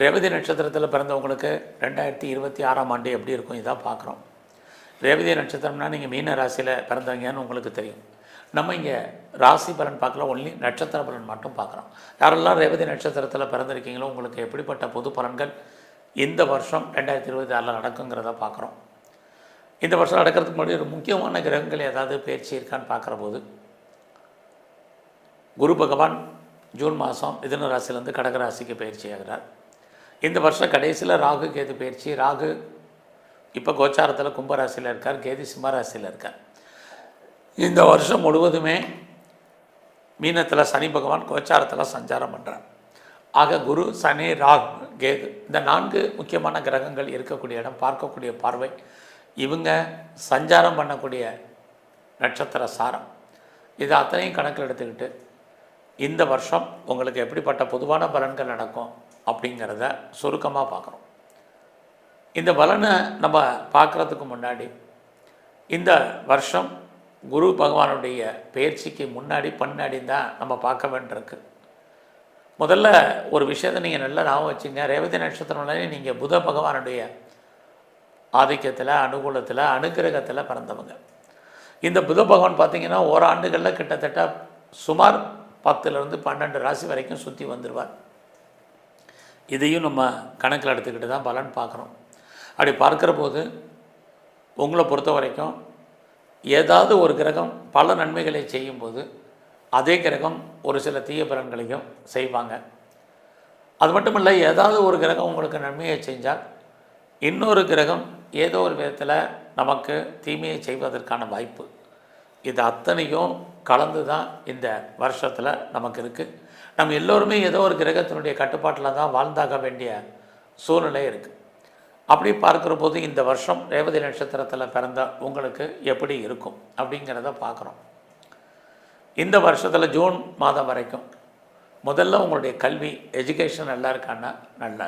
ரேவதி நட்சத்திரத்தில் பிறந்தவங்களுக்கு ரெண்டாயிரத்தி இருபத்தி ஆறாம் ஆண்டு எப்படி இருக்கும் இதான் பார்க்குறோம். ரேவதி நட்சத்திரம்னா நீங்கள் மீன ராசியில் பிறந்தவங்கன்னு உங்களுக்கு தெரியும். நம்ம இங்கே ராசி பலன் பார்க்கல ஒன்லி நட்சத்திர பலன் மட்டும் பார்க்குறோம். யாரெல்லாம் ரேவதி நட்சத்திரத்தில் பிறந்திருக்கீங்களோ உங்களுக்கு எப்படிப்பட்ட பொது பலன்கள் இந்த வருஷம் ரெண்டாயிரத்தி இருபத்தி ஆறில் நடக்குங்கிறத பார்க்குறோம். இந்த வருஷம் நடக்கிறதுக்கு முன்னாடி ஒரு முக்கியமான கிரகங்கள் ஏதாவது பயிற்சி இருக்கான்னு பார்க்குற போது குரு பகவான் ஜூன் மாதம் மிதன ராசியிலேருந்து கடகராசிக்கு பயிற்சி ஆகிறார். இந்த வருஷம் கடைசியில் ராகு கேது பயிற்சி. ராகு இப்போ கோச்சாரத்தில் கும்பராசியில் இருக்கார் கேது சிம்மராசியில் இருக்கார். இந்த வருஷம் முழுவதுமே மீனத்தில் சனி பகவான் கோச்சாரத்தில் சஞ்சாரம் பண்ணுறார் ஆக குரு சனி ராகு கேது இந்த நான்கு முக்கியமான கிரகங்கள் இருக்கக்கூடிய இடம் பார்க்கக்கூடிய பார்வை. இவங்க சஞ்சாரம் பண்ணக்கூடிய நட்சத்திர சாரம். இது அத்தனையும் கணக்கில் எடுத்துக்கிட்டு இந்த வருஷம் உங்களுக்கு எப்படிப்பட்ட பொதுவான பலன்கள் நடக்கும் அப்படிங்கிறத சுருக்கமாக பார்க்குறோம். இந்த பலனை நம்ம பார்க்குறதுக்கு முன்னாடி இந்த வருஷம் குரு பகவானுடைய பயிற்சிக்கு முன்னாடி பின்னாடி தான் நம்ம பார்க்க வேண்டியிருக்கு. முதல்ல ஒரு விஷயத்தை நீங்கள் நல்லா ஞாபகம் வச்சுங்க. ரேவதி நட்சத்திரம்னாலே நீங்கள் புத பகவானுடைய ஆதிக்கத்தில் அனுகூலத்தில் அனுகிரகத்தில் பிறந்தவங்க. இந்த புத பகவான் பார்த்தீங்கன்னா ஓராண்டுகளில் கிட்டத்தட்ட சுமார் பத்துலேருந்து பன்னெண்டு ராசி வரைக்கும் சுற்றி வந்துடுவார் இதையும் நம்ம கணக்கில் எடுத்துக்கிட்டு தான் பலன் பார்க்குறோம். அப்படி பார்க்குற போது உங்களை பொறுத்த வரைக்கும் ஏதாவது ஒரு கிரகம் பல நன்மைகளை செய்யும்போது அதே கிரகம் ஒரு சில தீய பலன்களையும் செய்வாங்க. அது மட்டும் இல்லை ஏதாவது ஒரு கிரகம் உங்களுக்கு நன்மையை செஞ்சால் இன்னொரு கிரகம் ஏதோ ஒரு விதத்தில் நமக்கு தீமையை செய்வதற்கான வாய்ப்பு. இது அத்தனையும் கலந்து தான் இந்த வருஷத்தில் நமக்கு இருக்குது நம்ம எல்லோருமே ஏதோ ஒரு கிரகத்தினுடைய கட்டுப்பாட்டில் தான் வாழ்ந்தாக வேண்டிய சூழ்நிலை இருக்குது அப்படி பார்க்குற போது இந்த வருஷம் ரேவதி நட்சத்திரத்தில் பிறந்த உங்களுக்கு எப்படி இருக்கும் அப்படிங்கிறத பார்க்குறோம். இந்த வருஷத்தில் ஜூன் மாதம் வரைக்கும் முதல்ல உங்களுடைய கல்வி எஜுகேஷன் நல்லா இருக்கான்னா நல்லா